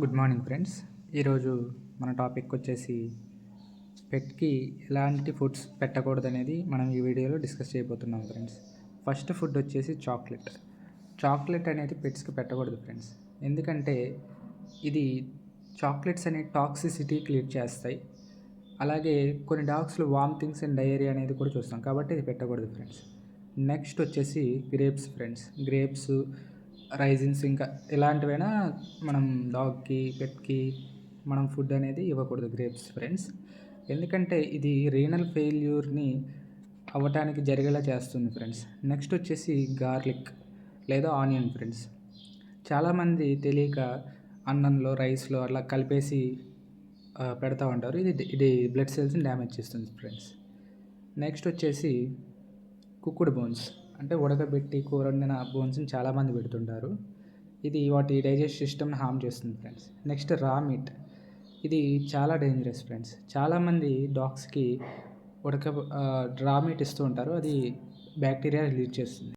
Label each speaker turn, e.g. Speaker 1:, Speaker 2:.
Speaker 1: Good morning friends ఈరోజు మన topic వచ్చేసి పెట్కి ఎలాంటి ఫుడ్స్ పెట్టకూడదు అనేది మనం ఈ వీడియోలో డిస్కస్ చేయబోతున్నాం ఫ్రెండ్స్ ఫస్ట్ ఫుడ్ వచ్చేసి చాక్లెట్. చాక్లెట్ అనేది పెట్స్కి పెట్టకూడదు ఫ్రెండ్స్ ఎందుకంటే ఇది చాక్లెట్స్ అనే టాక్సిసిటీ క్లియర్ చేస్తాయి. అలాగే కొన్ని డాగ్స్లో వామిటింగ్స్ అండ్ డయేరియా అనేది కూడా చూస్తాం. కాబట్టి ఇది పెట్టకూడదు ఫ్రెండ్స్ నెక్స్ట్ వచ్చేసి గ్రేప్స్ ఫ్రెండ్స్ గ్రేప్స్ రైజిన్స్ ఇంకా ఎలాంటివైనా మనం డాగ్కి పెట్కి మనం ఫుడ్ అనేది ఇవ్వకూడదు గ్రేప్స్ ఫ్రెండ్స్. ఎందుకంటే ఇది రీనల్ ఫెయిల్యూర్ని అవ్వటానికి జరిగేలా చేస్తుంది ఫ్రెండ్స్. నెక్స్ట్ వచ్చేసి గార్లిక్ లేదా ఆనియన్ ఫ్రెండ్స్. చాలామంది తెలియక అన్నంలో రైస్లో అలా కలిపేసి పెడతా ఉంటారు. ఇది ఇది బ్లడ్ సెల్స్ని డ్యామేజ్ చేస్తుంది ఫ్రెండ్స్. నెక్స్ట్ వచ్చేసి కుక్కుడు బోన్స్. అంటే ఉడకబెట్టి కూర వండిన బోన్స్ని చాలామంది పెడుతుంటారు. ఇది వాటి డైజెస్ట్ సిస్టమ్ని హామ్ చేస్తుంది ఫ్రెండ్స్. నెక్స్ట్ రా మీట్. ఇది చాలా డేంజరస్ ఫ్రెండ్స్. చాలామంది డాగ్స్కి ఉడక రా మీట్ ఇస్తూ ఉంటారు. అది బ్యాక్టీరియా రిలీజ్ చేస్తుంది.